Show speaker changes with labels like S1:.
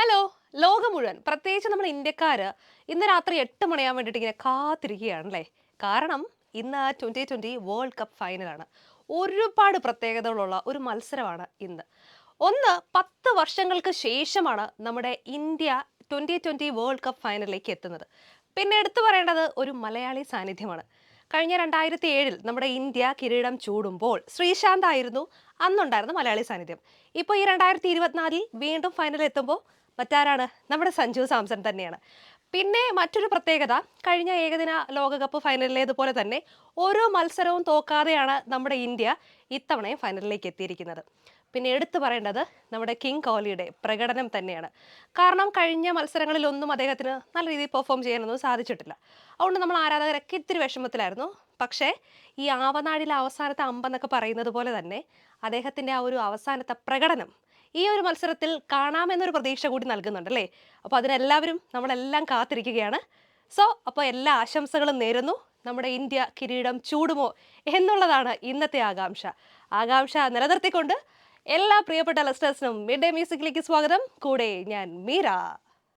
S1: Hello ലോകം മുഴുവൻ പ്രത്യേകിച്ച് നമ്മൾ ഇന്ത്യക്കാർ ഇന്ന് രാത്രി എട്ട് മണിയാൻ വേണ്ടിയിട്ട് ഇങ്ങനെ കാത്തിരിക്കുകയാണല്ലേ കാരണം ഇന്ന് ട്വന്റി ട്വന്റി വേൾഡ് കപ്പ് ഫൈനലാണ് ഒരുപാട് പ്രത്യേകതകളുള്ള ഒരു മത്സരമാണ് ഇന്ന്. ഒന്ന് പത്ത് വർഷങ്ങൾക്ക് ശേഷമാണ് നമ്മുടെ India twenty twenty world cup ഫൈനലിലേക്ക് എത്തുന്നത്. പിന്നെ എടുത്തു പറയേണ്ടത് ഒരു മലയാളി സാന്നിധ്യമാണ്. കഴിഞ്ഞ രണ്ടായിരത്തി ഏഴിൽ നമ്മുടെ ഇന്ത്യ കിരീടം ചൂടുമ്പോൾ ശ്രീശാന്ത് ആയിരുന്നു അന്നുണ്ടായിരുന്ന മലയാളി സാന്നിധ്യം. ഇപ്പോൾ ഈ രണ്ടായിരത്തി ഇരുപത്തിനാലിൽ വീണ്ടും ഫൈനൽ എത്തുമ്പോൾ മറ്റാരാണ്? നമ്മുടെ സഞ്ജു സാംസൺ തന്നെയാണ്. പിന്നെ മറ്റൊരു പ്രത്യേകത കഴിഞ്ഞ ഏകദിന ലോകകപ്പ് ഫൈനലിലേതുപോലെ തന്നെ ഓരോ മത്സരവും തോക്കാതെയാണ് നമ്മുടെ ഇന്ത്യ ഇത്തവണയും ഫൈനലിലേക്ക് എത്തിയിരിക്കുന്നത്. പിന്നെ എടുത്തു പറയേണ്ടത് നമ്മുടെ കിങ് കോഹ്ലിയുടെ പ്രകടനം തന്നെയാണ്. കാരണം കഴിഞ്ഞ മത്സരങ്ങളിലൊന്നും അദ്ദേഹത്തിന് നല്ല രീതിയിൽ പെർഫോം ചെയ്യാനൊന്നും സാധിച്ചിട്ടില്ല. അതുകൊണ്ട് നമ്മൾ ആരാധകരൊക്കെ ഇത്തിരി വിഷമത്തിലായിരുന്നു. പക്ഷേ ഈ ആവനാഴിലെ അവസാനത്തെ അമ്പെന്നൊക്കെ പറയുന്നത് പോലെ തന്നെ അദ്ദേഹത്തിന്റെ ആ ഒരു അവസാനത്തെ പ്രകടനം ഈ ഒരു മത്സരത്തിൽ കാണാമെന്നൊരു പ്രതീക്ഷ കൂടി നൽകുന്നുണ്ട് അല്ലേ അപ്പോൾ അതിനെല്ലാവരും നമ്മളെല്ലാം കാത്തിരിക്കുകയാണ്. സോ അപ്പോൾ എല്ലാ ആശംസകളും നേരുന്നു. നമ്മുടെ ഇന്ത്യ കിരീടം ചൂടുമോ എന്നുള്ളതാണ് ഇന്നത്തെ ആകാംക്ഷ. ആകാംക്ഷ നിലനിർത്തിക്കൊണ്ട് എല്ലാ പ്രിയപ്പെട്ട ലസ്റ്റേഴ്സിനും മിഡ് ഡേ മ്യൂസിക്കിലേക്ക് സ്വാഗതം. കൂടെ ഞാൻ മീര.